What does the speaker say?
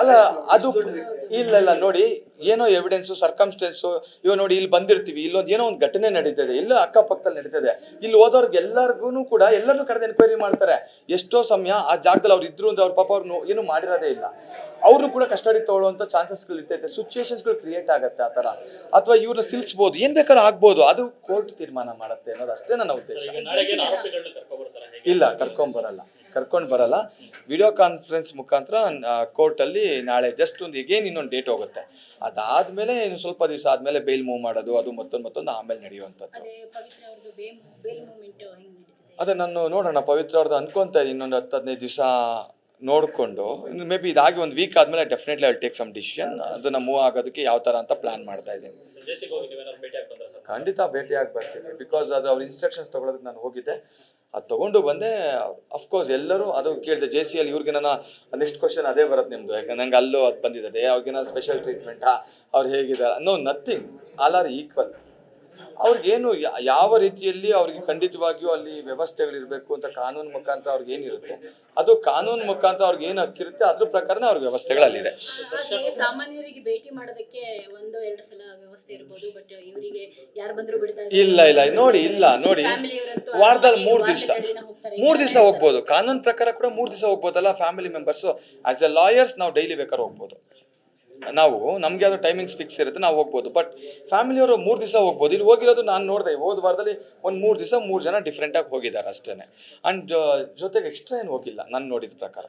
ಅಲ್ಲ ಅದು ಇಲ್ಲ ಇಲ್ಲ ನೋಡಿ ಏನೋ ಎವಿಡೆನ್ಸು ಸರ್ಕಮ್ಸ್ಟೆನ್ಸು ಇವಾಗ ನೋಡಿ ಇಲ್ಲಿ ಬಂದಿರ್ತೀವಿ ಇಲ್ಲೊಂದು ಏನೋ ಒಂದು ಘಟನೆ ನಡೀತದೆ ಇಲ್ಲ ಅಕ್ಕಪಕ್ಕದಲ್ಲಿ ನಡೀತದೆ. ಇಲ್ಲಿ ಹೋದವ್ರಿಗೆ ಎಲ್ಲರಿಗೂ ಕೂಡ ಎಲ್ಲರೂ ಕರೆದು ಎನ್ಕ್ವೈರಿ ಮಾಡ್ತಾರೆ. ಎಷ್ಟೋ ಸಮಯ ಆ ಜಾಗದಲ್ಲಿ ಅವ್ರು ಇದ್ರು ಅಂದ್ರೆ ಅವ್ರ ಪಾಪ ಅವ್ರು ಏನು ಮಾಡಿರೋದೇ ಇಲ್ಲ. ಅವರು ಕೂಡ ಕಸ್ಟಡಿ ತಗೊಳ್ಳುವಂಥ ಚಾನ್ಸಸ್ಗಳು ಇರ್ತೈತೆ ಸಿಚುವೇಶನ್ಸ್ಗಳು ಕ್ರಿಯೇಟ್ ಆಗುತ್ತೆ ಆ ಥರ. ಅಥವಾ ಇವ್ರನ್ನ ಸಿಲ್ಸ್ಬೋದು ಏನ್ ಬೇಕಾದ್ರೂ ಆಗ್ಬೋದು. ಅದು ಕೋರ್ಟ್ ತೀರ್ಮಾನ ಮಾಡುತ್ತೆ ಅನ್ನೋದು ಅಷ್ಟೇ ನನ್ನ ಉದ್ದೇಶ. ಇಲ್ಲ ಕರ್ಕೊಂಡ್ ಬರಲ್ಲ ಕರ್ಕೊಂಡ್ ಬರಲ್ಲ. ವಿಡಿಯೋ ಕಾನ್ಫರೆನ್ಸ್ ಮುಖಾಂತರ ಕೋರ್ಟಲ್ಲಿ ನಾಳೆ ಜಸ್ಟ್ ಒಂದು ಈಗೇನು ಇನ್ನೊಂದು ಡೇಟ್ ಹೋಗುತ್ತೆ. ಅದಾದ್ಮೇಲೆ ಇನ್ನು ಸ್ವಲ್ಪ ದಿವಸ ಆದ್ಮೇಲೆ ಬೇಲ್ ಮೂವ್ ಮಾಡೋದು ಅದು ಮತ್ತೊಂದು ಮತ್ತೊಂದು ಆಮೇಲೆ ನಡೆಯುವಂಥದ್ದು. ಅದೇ ನಾನು ನೋಡೋಣ ಪವಿತ್ರ ಅವ್ರದ್ದು ಅನ್ಕೊಂತ ಇದ್ದೀನಿ ಇನ್ನೊಂದು ಹತ್ತು ಹದಿನೈದು ದಿವಸ ನೋಡಿಕೊಂಡು. ಇನ್ನು ಮೇ ಬಿ ಇದಾಗಿ ಒಂದು ವೀಕ್ ಆದಮೇಲೆ definitely I take some decision ಅದನ್ನು ಮೂವ್ ಆಗೋದಕ್ಕೆ ಯಾವ ಥರ ಅಂತ ಪ್ಲಾನ್ ಮಾಡ್ತಾ ಇದ್ದೀನಿ. ಖಂಡಿತ ಭೇಟಿಯಾಗಿ ಬರ್ತೀನಿ ಬಿಕಾಸ್ ಅದು ಅವ್ರ ಇನ್ಸ್ಟ್ರಕ್ಷನ್ಸ್ ತೊಗೊಳೋದಕ್ಕೆ ನಾನು ಹೋಗಿದ್ದೆ. ಅದು ತೊಗೊಂಡು ಬಂದೆ ಅಫ್ಕೋರ್ಸ್ ಎಲ್ಲರೂ ಅದು ಕೇಳಿದೆ ಜೆ ಸಿ ಎಲ್ ಇವ್ರಿಗೆ ನನ್ನ ನೆಕ್ಸ್ಟ್ ಕ್ವಶನ್ ಅದೇ ಬರುತ್ತೆ ನಿಮ್ಮದು ಯಾಕಂದ್ರೆ ನಂಗೆ ಅಲ್ಲೂ ಅದು ಬಂದಿದೆ ಅವ್ರಿಗೇನೋ ಸ್ಪೆಷಲ್ ಟ್ರೀಟ್ಮೆಂಟಾ ಅವ್ರು ಹೇಗಿದ್ದಾರೆ no nothing all are equal ಅವ್ರಿಗೇನು ಯಾವ ರೀತಿಯಲ್ಲಿ ಅವ್ರಿಗೆ ಖಂಡಿತವಾಗಿಯೂ ಅಲ್ಲಿ ವ್ಯವಸ್ಥೆಗಳಿರಬೇಕು ಅಂತ ಕಾನೂನು ಮುಖಾಂತರ ಅವ್ರಿಗೆ ಏನಿರುತ್ತೆ ಅದು ಕಾನೂನು ಮುಖಾಂತರ ಅವ್ರಿಗೆ ಏನು ಹಕ್ಕಿರುತ್ತೆ ಅದ್ರ ಪ್ರಕಾರನೇ ಅವ್ರ ವ್ಯವಸ್ಥೆಗಳಲ್ಲಿದೆ. ಸಾಮಾನ್ಯರಿಗೆ ಭೇಟಿ ಮಾಡೋದಕ್ಕೆ ಒಂದು ಎರಡು ಸಲ ವ್ಯವಸ್ಥೆ ಇರಬಹುದು ಬಟ್ ಇವರಿಗೆ ಯಾರು ಬಂದರೂ ಇಲ್ಲ ಇಲ್ಲ ನೋಡಿ ಇಲ್ಲ ನೋಡಿ ವಾರದಲ್ಲಿ ಮೂರು ದಿವಸ ಮೂರು ದಿವಸ ಹೋಗ್ಬೋದು ಕಾನೂನು ಪ್ರಕಾರ ಕೂಡ ಮೂರು ದಿವಸ ಹೋಗ್ಬೋದಲ್ಲ family members as a lawyers ನಾವು ಡೈಲಿ ಬೇಕಾದ್ರೆ ಹೋಗ್ಬೋದು. ನಾವು, ನಮಗೆ ಅದು ಟೈಮಿಂಗ್ಸ್ ಫಿಕ್ಸ್ ಇರುತ್ತೆ, ನಾವು ಹೋಗ್ಬೋದು. ಬಟ್ ಫ್ಯಾಮಿಲಿಯವರು ಮೂರು ದಿವಸ ಹೋಗ್ಬೋದು. ಇಲ್ಲಿ ಹೋಗಿರೋದು ನಾನು ನೋಡಿದೆ, ಹೋದ ವಾರದಲ್ಲಿ ಒಂದು ಮೂರು ದಿವಸ ಮೂರು ಜನ ಡಿಫ್ರೆಂಟಾಗಿ ಹೋಗಿದ್ದಾರೆ ಅಷ್ಟೇ ಆ್ಯಂಡ್ ಜೊತೆಗೆ ಎಕ್ಸ್ಟ್ರಾ ಏನು ಹೋಗಿಲ್ಲ, ನಾನು ನೋಡಿದ ಪ್ರಕಾರ.